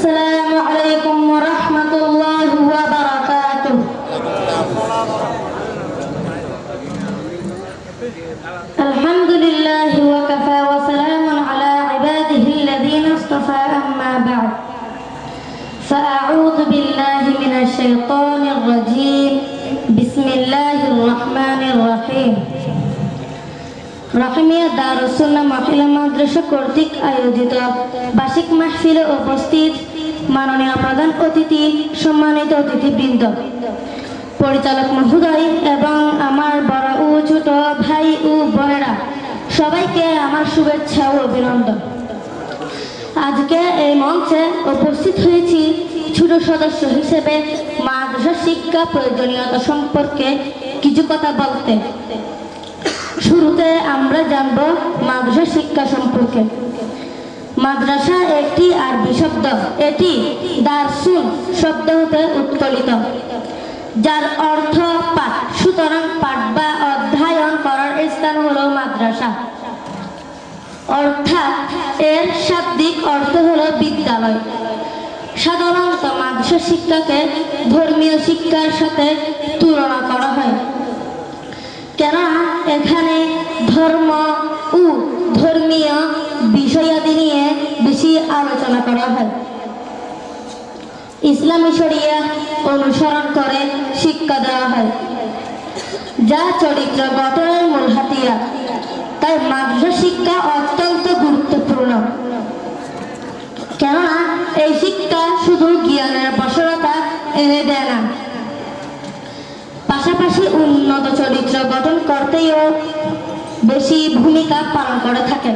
السلام عليكم ورحمة الله وبركاته الحمد لله وكفى وسلام على عباده الذين اصطفى أما بعد فأعوذ بالله من الشيطان الرجيم بسم الله الرحمن الرحيم রহমিয়া দারুসুন্না মহিলা মাদ্রাসা কর্তৃক আয়োজিত বার্ষিক মাহফিলে উপস্থিত মাননীয় প্রধান অতিথি, সম্মানিত অতিথিবৃন্দ। পরিচালক মহোদয় এবং আমার বড় ও ছোট ভাই ও বোনেরা, সবাইকে আমার শুভেচ্ছা ও অভিনন্দন। আজকে এই মঞ্চে উপস্থিত হয়েছি ছোট সদস্য হিসেবে মাদ্রাসা শিক্ষা প্রয়োজনীয়তা সম্পর্কে কিছু কথা বলতে। শুরুতে আমরা জানব মাদ্রাসা শিক্ষা সম্পর্কে। মাদ্রাসা একটি আরবি শব্দ। এটি দারসুন শব্দ হতে উৎকলিত যার অর্থ পাঠ। সুতরাং পাঠ বা অধ্যয়ন করার স্থান হল মাদ্রাসা। অর্থাৎ এর শাব্দিক অর্থ হল বিদ্যালয়। সাধারণত মাদ্রাসা শিক্ষাকে ধর্মীয় শিক্ষার সাথে তুলনা করা হয়। কেননা এখানে ধর্ম ও ধর্মীয় বিষয়াদি নিয়ে বেশি আলোচনা করা হয়। ইসলামী শরিয়া অনুসরণ করে, শিক্ষা দেওয়া হয়। যা চরিত্র গঠনের মূল হাতিয়ার, তাই মাদ্রাসা শিক্ষা অত্যন্ত গুরুত্বপূর্ণ। কেননা, এই শিক্ষা শুধু জ্ঞানের বসরতা এনে দেয় না। পাশাপাশি উন্নত চরিত্র গঠন করতেও বেশি ভূমিকা পালন করে থাকেন।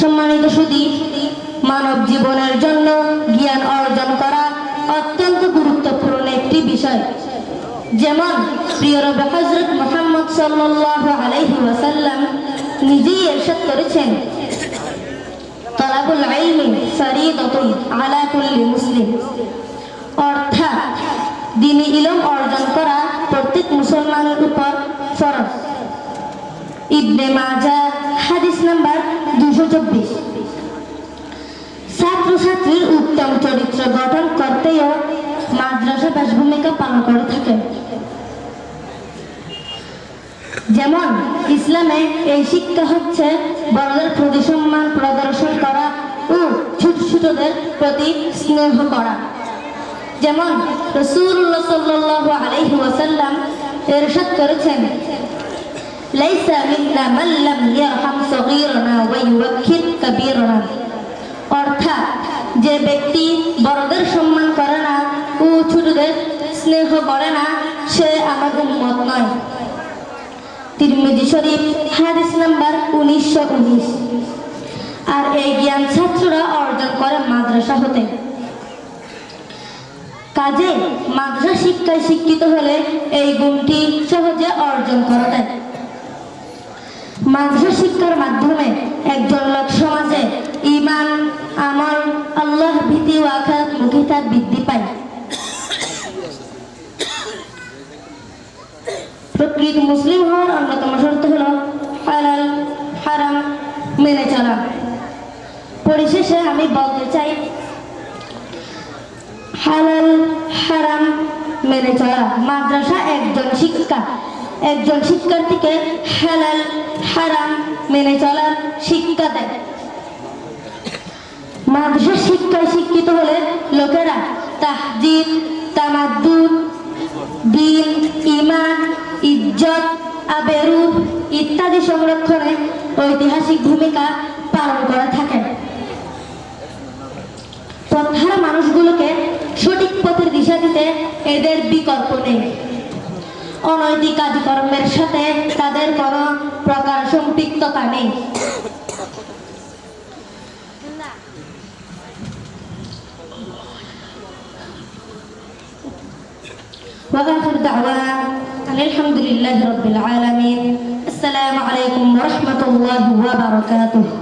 সম্মানিত সুদী, মানব জীবনের জন্য জ্ঞান অর্জন করা অত্যন্ত গুরুত্বপূর্ণ একটি বিষয়। যেমন প্রিয় রবে হজরত মোহাম্মদ সাল্লাল্লাহু আলাইহি ওয়াসাল্লাম নিজেই এরশাদ করেছেন, তলাবুল ইলমি ফরিদাতুন আলা কুল্লি মুসলিম। অর্থাৎ, দিনী ইলম অর্জন করা প্রত্যেক মুসলমানের উপর ফরজ। ইবনে মাজা হাদিস নাম্বার দুশো চব্বিশ। ছাত্রছাত্রীর উত্তম চরিত্র গঠন করতেও মাদ্রাসা বেশ ভূমিকা পালন করে থাকে যেমন, ইসলামে এই শিক্ষা হচ্ছে বড়দের প্রতি সম্মান প্রদর্শন করা ও ছোট ছোটদের প্রতি স্নেহ করা। যেমন রসুল্লাহ সাল্লাল্লাহু আলাইহি ওয়াসাল্লাম ইরশাদ করেছেন মিন্না মান লাম ইয়ারহাম সগীরানা ওয়া ইউওয়াক্কির কাবীরানা অর্থাৎ, যে ব্যক্তি বড়দের সম্মান করে না ও ছোটদের স্নেহ করে না, সে আমার উম্মত নয়। তিরমিজি শরীফ, হাদিস নাম্বার উনিশশো উনিশ। আর এই জ্ঞান ছাত্ররা অর্জন করে মাদ্রাসা হতে। কাজে মাদ্রাসা শিক্ষায় শিক্ষিত হলে এই গুণটি সহজে অর্জন করা যায়। মাদ্রাসা মাধ্যমে একজন লোক সমাজে ইমান আমল, আল্লাহ ভীতি ও আখাত মুখিতা বৃদ্ধি পায়। প্রকৃত মুসলিম হওয়ার অন্যতম শর্ত হল হালাল, হারাম মেনে চলা। পরিশেষে আমি বলতে চাই, হালাল, হারাম মেনে চলা। মাদ্রাসা একজন শিক্ষা। একজন শিক্ষার্থীকে হালাল, হারাম মেনে চলার শিক্ষা দেয়। মাদ্রাসা শিক্ষায় শিক্ষিত হলে লোকেরা তাহজিদ তামাদ্দুদ, দিন ইমান ইজ্জত আবেরু ইত্যাদি সংরক্ষণে ঐতিহাসিক ভূমিকা পালন করে থাকেন। পথহারা মানুষগুলোকে সঠিক পথের দিশা দিতে এদের বিকল্প নেই। অনৈতিক কাজকর্মের সাথে তাদের কোনো প্রকার সম্পৃক্ততা নেই وآخر دعوانا أن الحمد لله رب العالمين السلام عليكم ورحمة الله وبركاته